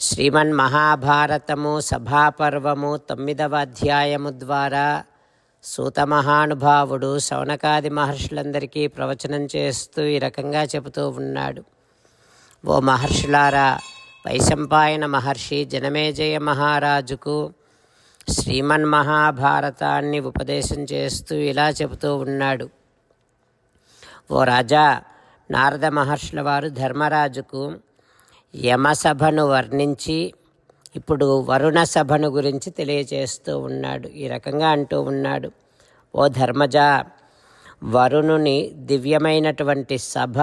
శ్రీమన్ మహాభారతము సభాపర్వము తొమ్మిదవ అధ్యాయము ద్వారా సూత మహానుభావుడు శౌనకాది మహర్షులందరికీ ప్రవచనం చేస్తూ ఈ రకంగా చెబుతూ ఉన్నాడు. ఓ మహర్షులారా వైశంపాయన మహర్షి జనమేజయ మహారాజుకు శ్రీమన్ మహాభారతాన్ని ఉపదేశం చేస్తూ ఇలా చెబుతూ ఉన్నాడు. ఓ రాజా నారద మహర్షుల వారు ధర్మరాజుకు యమసభను వర్ణించి ఇప్పుడు వరుణ సభను గురించి తెలియజేస్తూ ఉన్నాడు. ఈ రకంగా అంటూ ఉన్నాడు. ఓ ధర్మజ వరుణుని దివ్యమైనటువంటి సభ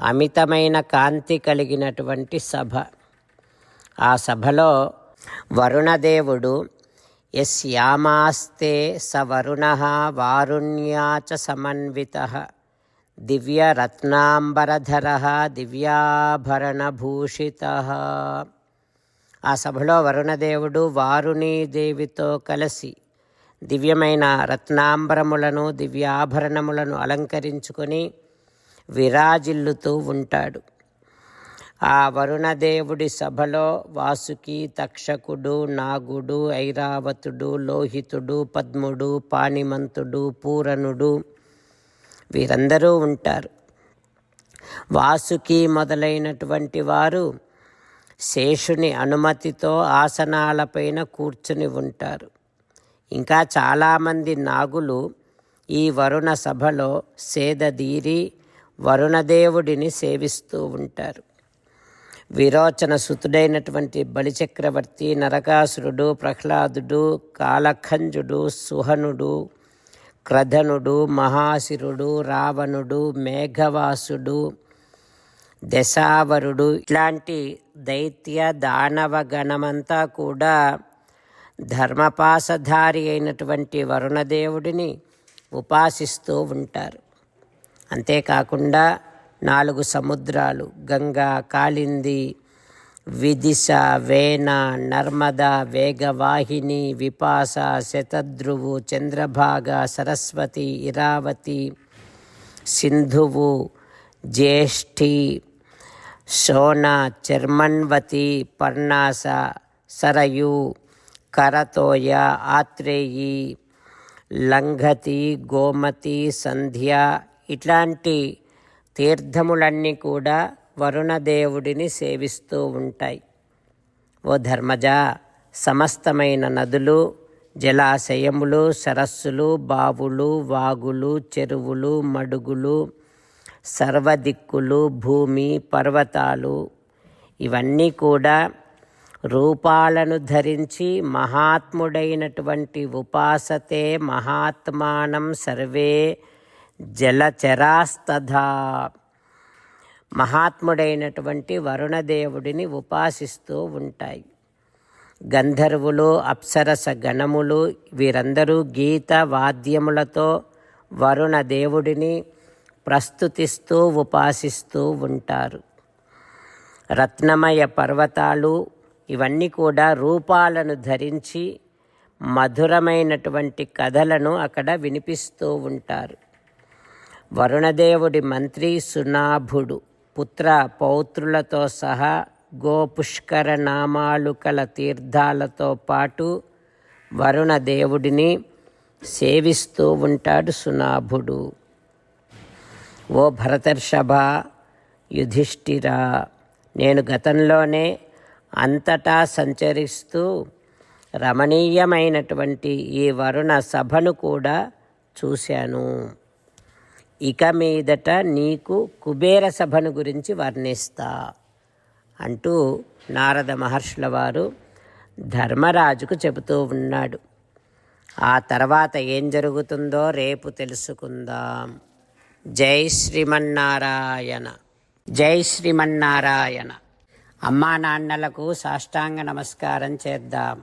అమితమైన కాంతి కలిగినటువంటి సభ. ఆ సభలో వరుణదేవుడు యస్యామాస్తే స వరుణ వారుణ్యాచ సమన్విత దివ్యరత్నాంబరధర దివ్యాభరణభూషిత ఆ సభలో వరుణదేవుడు వారుణి దేవితో కలిసి దివ్యమైన రత్నాంబరములను దివ్యాభరణములను అలంకరించుకొని విరాజిల్లుతూ ఉంటాడు. ఆ వరుణదేవుడి సభలో వాసుకి తక్షకుడు నాగుడు ఐరావతుడు లోహితుడు పద్ముడు పాణిమంతుడు పూరణుడు వీరందరూ ఉంటారు. వాసుకి మొదలైనటువంటి వారు శేషుని అనుమతితో ఆసనాలపైన కూర్చుని ఉంటారు. ఇంకా చాలామంది నాగులు ఈ వరుణ సభలో సేదదీరి వరుణదేవుడిని సేవిస్తూ ఉంటారు. విరోచన సుతుడైనటువంటి బలిచక్రవర్తి నరకాసురుడు ప్రహ్లాదుడు కాలఖంజుడు సుహనుడు క్రధనుడు మహాశిరుడు రావణుడు మేఘవాసుడు దశావరుడు ఇట్లాంటి దైత్య దానవ గణమంతా కూడా ధర్మపాసధారి అయినటువంటి వరుణదేవుడిని ఉపాసిస్తూ ఉంటారు. అంతేకాకుండా నాలుగు సముద్రాలు గంగా కాళింది విదిశ వేణ నర్మద వేగవాహిని విపాస శతద్రువు చంద్రభాగ సరస్వతి ఇరావతి సింధువు జ్యేష్ఠి శోణ చర్మన్వతి పర్ణాస సరయు కరతోయ ఆత్రేయి లంఘతి గోమతి సంధ్య ఇట్లాంటి తీర్థములన్నీ కూడా వరుణదేవుడిని సేవిస్తూ ఉంటాయి. ఓ ధర్మజ సమస్తమైన నదులు జలాశయములు సరస్సులు బావులు వాగులు చెరువులు మడుగులు సర్వదిక్కులు భూమి పర్వతాలు ఇవన్నీ కూడా రూపాలను ధరించి మహాత్ముడైనటువంటి ఉపాసతే మహాత్మానం సర్వే జలచరాస్తథా. మహాత్ముడైనటువంటి వరుణదేవుడిని ఉపాసిస్తూ ఉంటాయి. గంధర్వులు అప్సరస గణములు వీరందరూ గీత వాద్యములతో వరుణ దేవుడిని ప్రస్తుతిస్తూ ఉపాసిస్తూ ఉంటారు. రత్నమయ పర్వతాలు ఇవన్నీ కూడా రూపాలను ధరించి మధురమైనటువంటి కథలను అక్కడ వినిపిస్తూ ఉంటారు. వరుణదేవుడి మంత్రి సునాభుడు. పుత్ర పౌత్రులతో సహా గోపుష్కర నామాలు కల తీర్థాలతో పాటు వరుణ దేవుడిని సేవిస్తూ ఉంటాడు సునాభుడు. ఓ భరతర్షభ యుధిష్ఠిరా నేను గతంలోనే అంతటా సంచరిస్తూ రమణీయమైనటువంటి ఈ వరుణ సభను కూడా చూశాను. ఇక మీదట నీకు కుబేర సభను గురించి వర్ణిస్తా. అంటూ నారద మహర్షుల వారు ధర్మరాజుకు చెబుతూ ఉన్నాడు. ఆ తర్వాత ఏం జరుగుతుందో రేపు తెలుసుకుందాం. జై శ్రీమన్నారాయణ. జై శ్రీమన్నారాయణ. అమ్మా నాన్నలకు సాష్టాంగ నమస్కారం చేద్దాం.